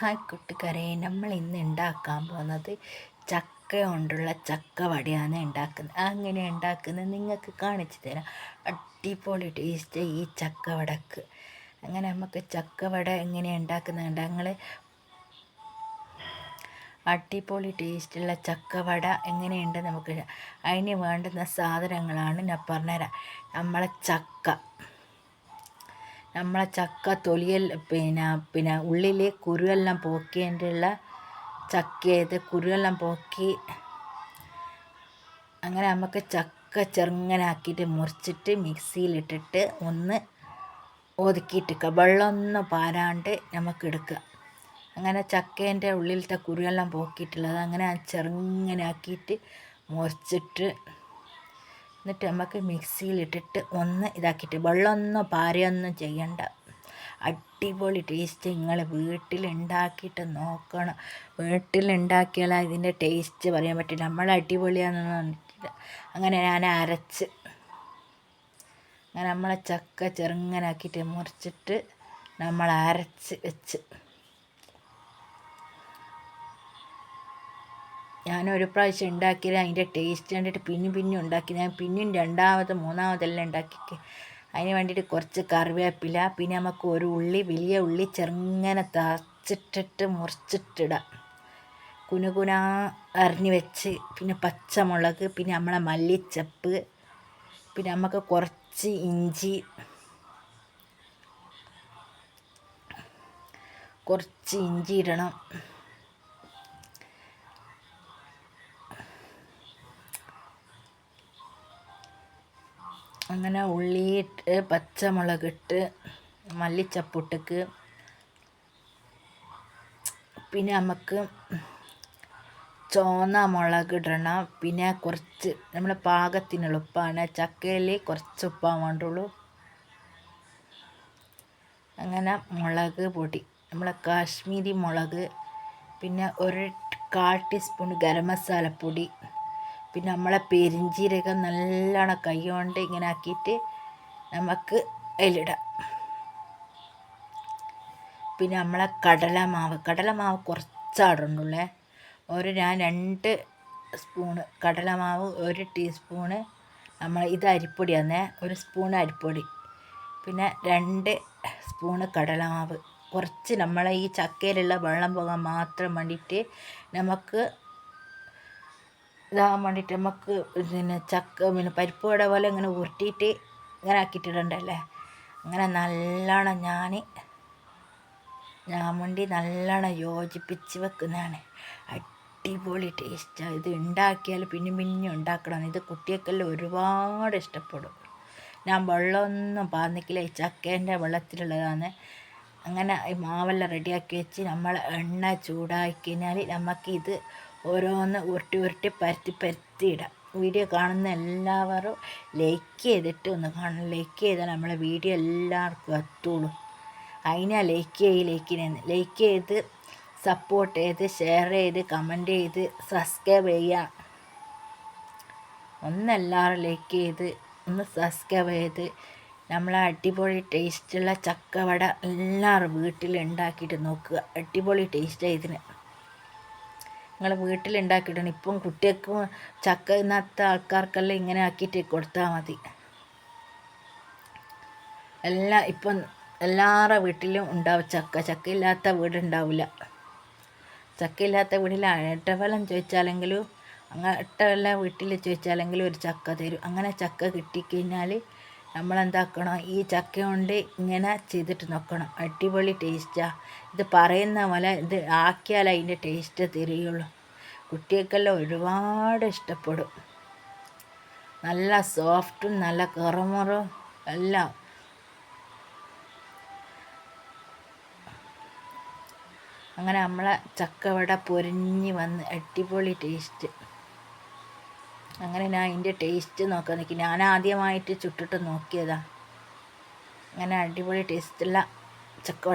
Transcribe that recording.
Hi കൂട്ടുകാരെ നമ്മൾ ഇന്ന് ഉണ്ടാക്കാൻ പോകുന്നത് ചക്ക കൊണ്ടുള്ള ചക്ക വടയാണ് ഉണ്ടാക്കുന്നത്. അങ്ങനെ ഉണ്ടാക്കുന്നത് നിങ്ങൾക്ക് കാണിച്ചു തരാം. അടിപൊളി ടേസ്റ്റ് ഈ ചക്ക വടക്ക് അങ്ങനെ നമുക്ക് ചക്ക വട എങ്ങനെ ഉണ്ടാക്കുന്നുണ്ട് ഞങ്ങൾ അടിപൊളി ടേസ്റ്റുള്ള ചക്കവട എങ്ങനെയുണ്ട് നമുക്ക് അതിന് വേണ്ടുന്ന സാധനങ്ങളാണ് ഞാൻ പറഞ്ഞുതരാം. നമ്മളെ ചക്ക. നമ്മളെ ചക്ക തൊലിയൽ പിന്നെ പിന്നെ ഉള്ളിൽ കുരുവെല്ലാം പോക്കിയതിന്റെയുള്ള ചക്കയത് കുരുവെല്ലാം പോക്കി അങ്ങനെ നമുക്ക് ചക്ക ചെറുങ്ങനാക്കിയിട്ട് മുറിച്ചിട്ട് മിക്സിയിലിട്ടിട്ട് ഒന്ന് ഒതുക്കിയിട്ടിക്കുക വെള്ളമൊന്നും പാരാണ്ട് നമുക്ക് എടുക്കുക അങ്ങനെ ചക്കേന്റെ ഉള്ളിലത്തെ കുരുവെല്ലാം പോക്കിയിട്ടുള്ളത് അങ്ങനെ ചെറുങ്ങനാക്കിയിട്ട് മുറിച്ചിട്ട് എന്നിട്ട് നമുക്ക് മിക്സിയിലിട്ടിട്ട് ഒന്ന് ഇതാക്കിയിട്ട് വെള്ളമൊന്നും പാരയൊന്നും ചെയ്യണ്ട. അടിപൊളി ടേസ്റ്റ് നിങ്ങൾ വീട്ടിലുണ്ടാക്കിയിട്ട് നോക്കണം. വീട്ടിലുണ്ടാക്കിയാൽ ഇതിന്റെ ടേസ്റ്റ് പറയാൻ പറ്റില്ല. നമ്മൾ അടിപൊളിയാണെന്ന് പറഞ്ഞിട്ടില്ല. അങ്ങനെ ഞാൻ അരച്ച് അങ്ങനെ നമ്മളെ ചക്ക ചെറുങ്ങനാക്കിയിട്ട് മുറിച്ചിട്ട് നമ്മൾ അരച്ച് വെച്ച് ഞാൻ ഒരു പ്രാവശ്യം ഉണ്ടാക്കിയത് അതിന്റെ ടേസ്റ്റ് കണ്ടിട്ട് പിന്നെയും പിന്നെയും ഉണ്ടാക്കി. ഞാൻ പിന്നെയും രണ്ടാമത് മൂന്നാമതെല്ലാം ഉണ്ടാക്കി അതിന് വേണ്ടിയിട്ട് കുറച്ച് കറിവേപ്പില പിന്നെ നമുക്ക് ഒരു ഉള്ളി വലിയ ഉള്ളി ചെറുങ്ങനെ തച്ചിട്ടിട്ട് മുറിച്ചിട്ടിടാം. കുനുകുന അരിഞ്ഞ് വെച്ച് പിന്നെ പച്ചമുളക് പിന്നെ നമ്മളെ മല്ലിച്ചപ്പ് പിന്നെ നമുക്ക് കുറച്ച് ഇഞ്ചി കുറച്ച് ഇഞ്ചി ഇടണം. അങ്ങനെ ഉള്ളിയിട്ട് പച്ചമുളകിട്ട് മല്ലിച്ചപ്പൊട്ടിക്ക് പിന്നെ നമുക്ക് ചുവന്ന മുളക് ഇടണം. പിന്നെ കുറച്ച് നമ്മൾ പാകത്തിന് ഉപ്പാണ് ചക്കയിൽ കുറച്ച് ഉപ്പാൻ വേണ്ടുള്ളൂ. അങ്ങനെ മുളക് പൊടി നമ്മളെ കാശ്മീരി മുളക് പിന്നെ ഒരു കാൽ ടീസ്പൂൺ ഗരം മസാലപ്പൊടി പിന്നെ നമ്മളെ പെരിഞ്ചീരകം നല്ലോണം കൈ കൊണ്ട് ഇങ്ങനെ ആക്കിയിട്ട് നമുക്ക് അതിലിടാം. പിന്നെ നമ്മളെ കടലമാവ് കടലമാവ് കുറച്ചാടുണ്ടുള്ളേ ഒരു ഞാൻ രണ്ട് സ്പൂണ് കടലമാവ് ഒരു ടീസ്പൂണ് നമ്മൾ ഇത് അരിപ്പൊടിയാന്നേ ഒരു സ്പൂൺ അരിപ്പൊടി. പിന്നെ രണ്ട് സ്പൂണ് കടലമാവ്. കുറച്ച് നമ്മളെ ഈ ചക്കയിലുള്ള വെള്ളം പോകാൻ മാത്രം വേണ്ടിയിട്ട് നമുക്ക് ഇതാകാൻ വേണ്ടിയിട്ട് നമുക്ക് പിന്നെ ചക്ക പിന്നെ പരിപ്പ് വട പോലെ ഇങ്ങനെ ഉരുട്ടിയിട്ട് ഇങ്ങനെ ആക്കിയിട്ടിടണ്ടല്ലേ? അങ്ങനെ നല്ലോണം ഞാൻ ഞാൻ വേണ്ടി നല്ലോണം യോജിപ്പിച്ച് വെക്കുന്നതാണ്. അടിപൊളി ടേസ്റ്റാണ് ഇത് ഉണ്ടാക്കിയാൽ പിന്നെ പിന്നെ ഉണ്ടാക്കണം ഇത് കുട്ടികൾക്കെല്ലാം ഒരുപാട് ഇഷ്ടപ്പെടും. ഞാൻ വെള്ളമൊന്നും പാന്നിക്കില്ല ഈ ചക്കേന്റെ വെള്ളത്തിലുള്ളതാണ്. അങ്ങനെ ഈ മാവെല്ലാം റെഡിയാക്കി വെച്ച് നമ്മൾ എണ്ണ ചൂടാക്കി കഴിഞ്ഞാൽ നമുക്കിത് ഓരോന്ന് ഉരുട്ടി ഉരുട്ടി പരത്തി പരത്തി ഇടാം. വീഡിയോ കാണുന്ന എല്ലാവരും ലൈക്ക് ചെയ്തിട്ട് ഒന്ന് കാണണം. ലൈക്ക് ചെയ്താൽ നമ്മളെ വീഡിയോ എല്ലാവർക്കും എത്തുള്ളൂ. അതിനാ ലൈക്ക് ചെയ്ത് ലൈക്ക് ചെയ്യുന്നത് ലൈക്ക് ചെയ്ത് സപ്പോർട്ട് ചെയ്ത് ഷെയർ ചെയ്ത് കമന്റ് ചെയ്ത് സബ്സ്ക്രൈബ് ചെയ്യുക. ഒന്നെല്ലാവരും ലൈക്ക് ചെയ്ത് ഒന്ന് സബ്സ്ക്രൈബ് ചെയ്ത്. നമ്മളെ അടിപൊളി ടേസ്റ്റുള്ള ചക്കവട എല്ലാവരും വീട്ടിൽ ഉണ്ടാക്കിയിട്ട് നോക്കുക. അടിപൊളി ടേസ്റ്റ് ഇതിന്. നിങ്ങൾ വീട്ടിലുണ്ടാക്കിയിട്ടുണ്ട്. ഇപ്പം കുട്ടികൾക്ക് ചക്ക ഇന്നത്തെ ആൾക്കാർക്കെല്ലാം ഇങ്ങനെ ആക്കിയിട്ട് കൊടുത്താൽ മതി. എല്ലാ ഇപ്പം എല്ലാവരുടെ വീട്ടിലും ഉണ്ടാവും ചക്ക. ചക്ക ഇല്ലാത്ത വീടുണ്ടാവില്ല. ചക്കയില്ലാത്ത വീട്ടിൽ ഇട്ടവലം ചോദിച്ചാലെങ്കിലും അങ്ങോട്ടെല്ലാം വീട്ടിൽ ചോദിച്ചാലെങ്കിലും ഒരു ചക്ക തരും. അങ്ങനെ ചക്ക കിട്ടിക്കഴിഞ്ഞാൽ നമ്മളെന്താക്കണം ഈ ചക്ക കൊണ്ട് ഇങ്ങനെ ചെയ്തിട്ട് നോക്കണം. അടിപൊളി ടേസ്റ്റാണ് ഇത് പറയുന്ന പോലെ ഇത് ആക്കിയാൽ അതിന്റെ ടേസ്റ്റ് തിരിയുള്ളൂ. കുട്ടികൾക്കെല്ലാം ഒരുപാട് ഇഷ്ടപ്പെടും. നല്ല സോഫ്റ്റും നല്ല കറുമുറും എല്ലാം. അങ്ങനെ നമ്മളെ ചക്കവട പൊരിഞ്ഞ് വന്ന് അടിപൊളി ടേസ്റ്റ്. അങ്ങനെ ഞാൻ അതിന്റെ ടേസ്റ്റ് നോക്കാൻ നിൽക്കി ഞാൻ ആദ്യമായിട്ട് ചുട്ടിട്ട് നോക്കിയതാണ് അങ്ങനെ അടിപൊളി ടേസ്റ്റുള്ള ചക്ക